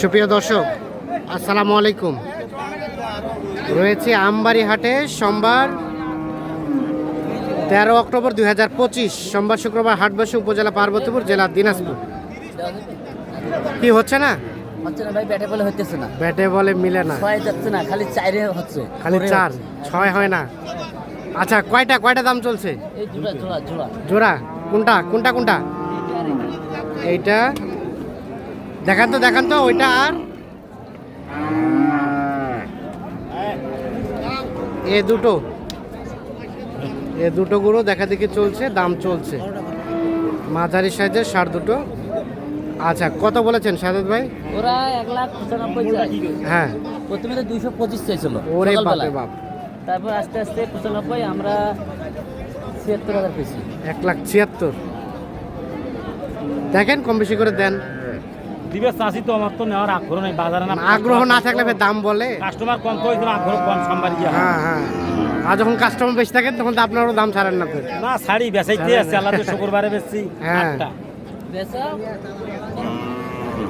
সুপ্রিয় দর্শক আসসালামু আলাইকুম। রয়েছে আমবাড়ি হাটে সোমবার তেরো অক্টোবর দুই হাজার পঁচিশ সোমবার শুক্রবার হাট বসে উপজেলা পার্বতীপুর জেলা দিনাজপুর। কি হচ্ছে না? হচ্ছে না ভাই ব্যাটে বলে হইতেছে না। ব্যাটে বলে মিলে না। ছয় যাচ্ছে না খালি হচ্ছে। খালি চার ছয় হয় না। আচ্ছা কয়টা কয়টা দাম চলছে? জোড়া কোনটা কোনটা কোনটা? এইটা দেখান তো দেখান তো ওইটা আর? এ দুটো। এ দুটো গুঁড়ো দেখা দেখি চলছে দাম চলছে। মাঝারি সাইজের সার দুটো। আচ্ছা কত বলেছেন সাদত ভাই? ওরা এক লাখ পঁচানব্বই হ্যাঁ। প্রথমে তো দুইশো পঁচিশ চাইছিল ওরে। বাপরে বাপ। তারপর আস্তে আস্তে পঁচানব্বই আমরা ছিয়াত্তর হাজার পেয়েছি। এক লাখ ছিয়াত্তর। দেখেন কম বেশি করে দেন। দিবে চাষি তো আমার তো নেওয়ার আগ্রহ নেই বাজারে না আগ্রহ না থাকলে দাম বলে? কাস্টমার কম তো হয়েছিল আগ্রহ কম সম্বারি হ্যাঁ হ্যাঁ। আর যখন কাস্টমার বেশি থাকেন তখন তো আপনারও দাম ছাড়েন না না শাড়ি বেচাইতে আছে আল্লাহ তো শুক্রবারে বেশি হ্যাঁ।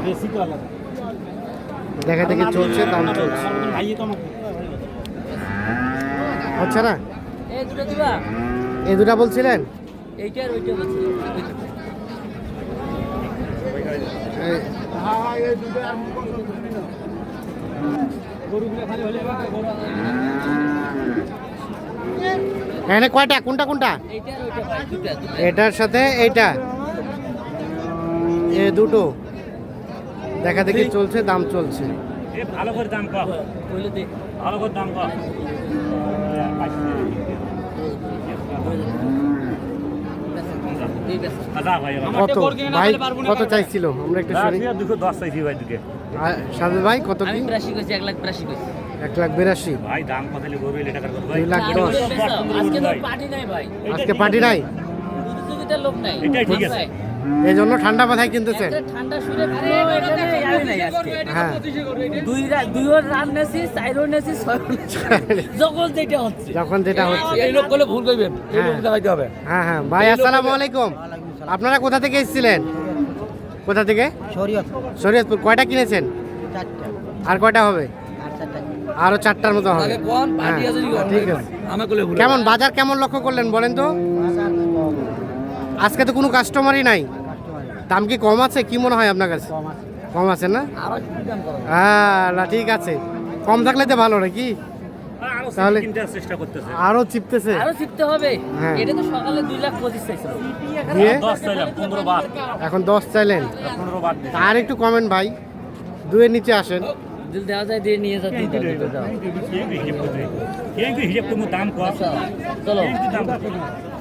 বেশি তো আলাদা। দেখে দেখে চলছে দাম চলছে। হচ্ছে না? এই দুটো দিবা? এই দুটা বলছিলেন? এইটা আর ওইটা বলছি এই- এখানে কয়টা? কোনটা কোনটা? এটার সাথে এইটা। এ দুটো। দেখা দেখি চলছে, দাম চলছে। ভালো করে দাম ভালো করে দাম কম এই বেচা আচ্ছা ভাই আমার কত? ভাই কত চাইছিল? আমরা একটু শুনি। দুশো দশ চাইছি ভাই দুকে আর ভাই কত কি? বিরাশি কইছি এক লাখ বিরাশি কইছি। এক লাখ বিরাশি। ভাই দাম কত গরু এলে টাকার ভাই? দুই লাখ আর দশ। ওইটা বেচা। আজকে পার্টি নাই ভাই। আজকে পার্টি নাই? লোক নাই। ঠিক আছে। এই জন্য ঠান্ডা মাথায় কিনতেছেন? একটা ঠান্ডা সুরে। হ্যাঁ। দুই রা- রান নেছি চাইরও নেছি যখন যেটা হচ্ছে। যখন যেটা হচ্ছে। এই লোক করলে ভুল করবেন হ্যাঁ। দেখাইতে হবে। হ্যাঁ হ্যাঁ। ভাই আসসালামু আলাইকুম। আপনারা কোথা থেকে এসেছিলেন? কোথা থেকে? শরীয়তপুর। কয়টা কিনেছেন? আর কয়টা হবে? আরও চারটার মতো হবে। হ্যাঁ, ঠিক আছে। কেমন বাজার কেমন লক্ষ্য করলেন বলেন তো? আজকে তো কোনো কাস্টমারই নাই। দাম কি কম আছে? কি মনে হয় আপনার কাছে? কম আছে। না? আরও কি দাম করো হ্যাঁ না ঠিক আছে। কম থাকলে তো ভালো নাকি? তাহলে- কিনতে চেষ্টা করতেছে। আরও চিপতেছে? আরও শিখতে হবে। হ্যাঁ। এটা তো সকালে দুই লাখ পঁচিশ চাইছিল। দিয়ে? দশ চাইলাম পনেরো বার এখন দশ চাইলেন। পনেরো বার আর একটু কমেন্ট ভাই। দুয়ের নিচে আসেন। দিল দেওয়া যায় দিয়ে নিয়ে যাতে দাম কম। আচ্ছা, চলো।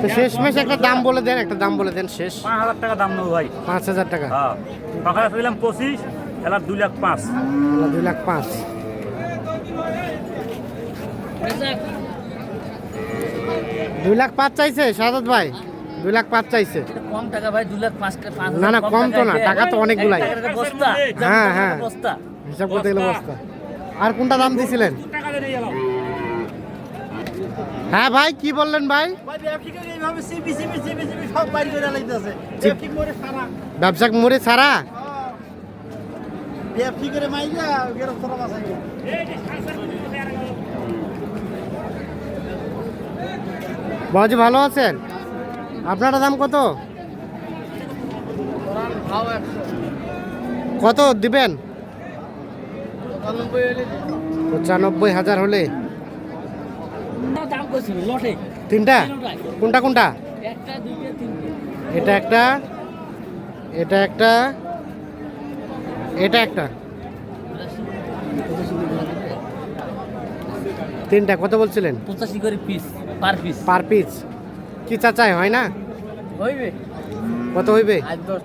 তো শেষ মেশ একটা দাম বলে দেন একটা দাম বলে দেন শেষ। পাঁচ হাজার টাকা দাম নেব ভাই। পাঁচ হাজার টাকা। হ্যাঁ। সকালে দিলাম পঁচিশ এলার দুই লাখ পাঁচ। দুই লাখ পাঁচ। দুই লাখ পাঁচ চাইছে সাদত ভাই। দুই লাখ পাঁচ চাইছে। কম টাকা ভাই দুই লাখ পাঁচ না, না, কম তো না, টাকা তো অনেকগুলাই। হ্যাঁ, হ্যাঁ। হিসাব করতে গেলে বস্তা। আর কোনটা দাম দিছিলেন? হ্যাঁ ভাই, কি বললেন ভাই? ব্যবসা মোড়ে ছাড়া? বাবাজি, ভালো আছেন? আপনারা দাম কত? কত দিবেন? পঁচানব্বই হাজার হলে? তিনটা? কোনটা কোনটা? এটা একটা এটা একটা এটা একটা। তিনটা কত বলছিলেন? পঁচাশি করে piece per piece per piece কি চাচাই হয় না? হইবে। কত হইবে? আজ দশ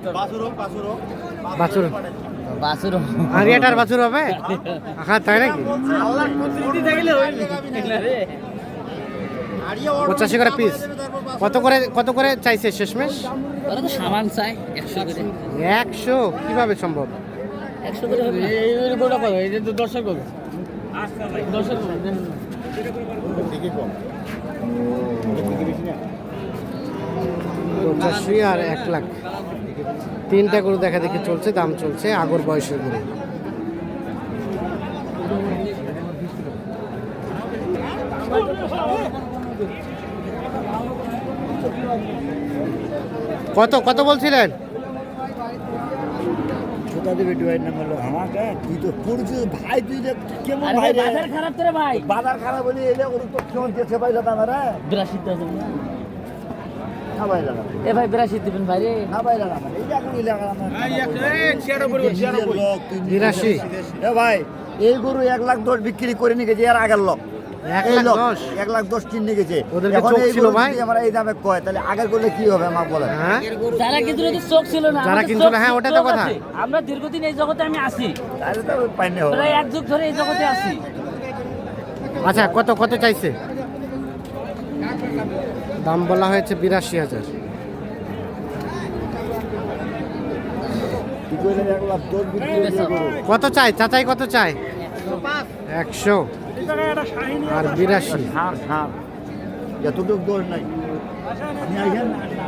বাছুর আর এটার বাছুর হবে? হ্যাঁ তাই নাকি? পঁচাশি করে পিস কত করে কত করে চাইছে শেষমেশ? ওরা তো সামান চাই একশো করে। একশো? কীভাবে সম্ভব? একশো করে এই দর্শক হবে। দর্শক পঁচাশি আর এক লাখ। তিনটা গরু দেখা দেখি চলছে দাম চলছে আগর বয়সের গরু। কত কত বলছিলেন? বাজার খারাপ করে ভাই। বাজার খারাপ বলি এলে ওর তো কেমন দেখতে পাই যেতাম রে? বিরাশি দেবেন না না ভাই লাগা এ ভাই বিরাশি দেবেন ভাই রে। না ভাই লাগা। এই বিরাশি। এ ভাই গরু এক লাখ দশ বিক্রি করে নিয়ে গেছে এর আগের লোক। এক লাখ দশ? কিনে গেছে। এখন এই ছিল ভাই? আমরা এই দামে কয় তাহলে আগের করলে কি হবে আমাকে বলেন। হ্যাঁ? যারা কিন্তু চোখ ছিল না যারা চোখ- হ্যাঁ, ওটা তো কথা। আমরা দীর্ঘদিন এই জগতে আমি আছি। তাহলে তো পাইনি হবে। প্রায় এক যুগ ধরে এই জগতে আছি। আচ্ছা কত কত চাইছে? দাম বলা হয়েছে বিরাশি হাজার। কত চাই? চাচাই কত চাই? একশো। আর বিরাশি।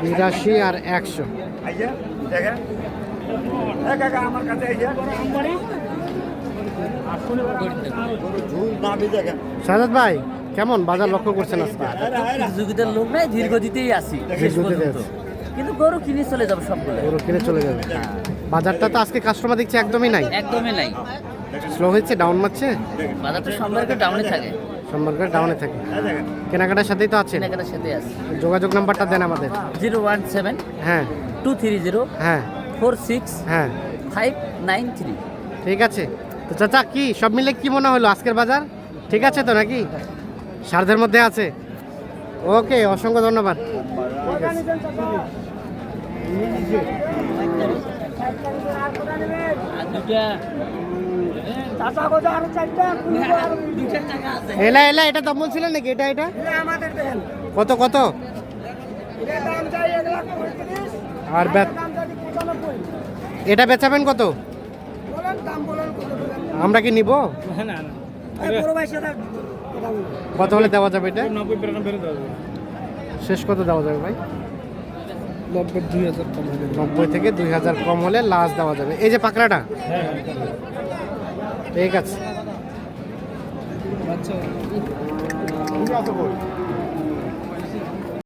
বিরাশি আর একশো। সাজাদ ভাই কেমন বাজার লক্ষ্য করছেন আজকে? প্রতিযোগিতার লোক নাই আছি শেষ পর্যন্ত। কিন্তু গরু কিনে চলে যাবে সবগুলো। গরু কিনে চলে যাবে। বাজারটা তো আজকে কাস্টমার দেখছি একদমই নাই। একদমই নাই। স্লো হচ্ছে ডাউন মারছে বাজারটা সম্পর্কে ডাউনে থাকে। সম্মান করে ডাউনে থাকে। কেনাকাটার সাথেই তো আছেন কেনাকাটার সাথে আছে। যোগাযোগ নাম্বারটা দেন আমাদের। জিরো ওয়ান সেভেন হ্যাঁ। টু থ্রি জিরো হ্যাঁ। ফোর সিক্স হ্যাঁ। Five nine three. ঠিক আছে। তো চাচা কি সব মিলে কি মনে হলো আজকের বাজার? ঠিক আছে তো নাকি? সার্ধের মধ্যে আছে। ওকে, অসংখ্য ধন্যবাদ। এলা এলা, এটা দাম বলছিলেন নাকি? এটা এটা? কত কত? আর এটা বেচাবেন কত? আমরা কি নিব? কত হলে দেওয়া যাবে এটা? শেষ কত দেওয়া যাবে ভাই? নব্বই থেকে দুই হাজার কম হলে লাস্ট দেওয়া যাবে। এই যে পাকড়াটা? ঠিক আছে।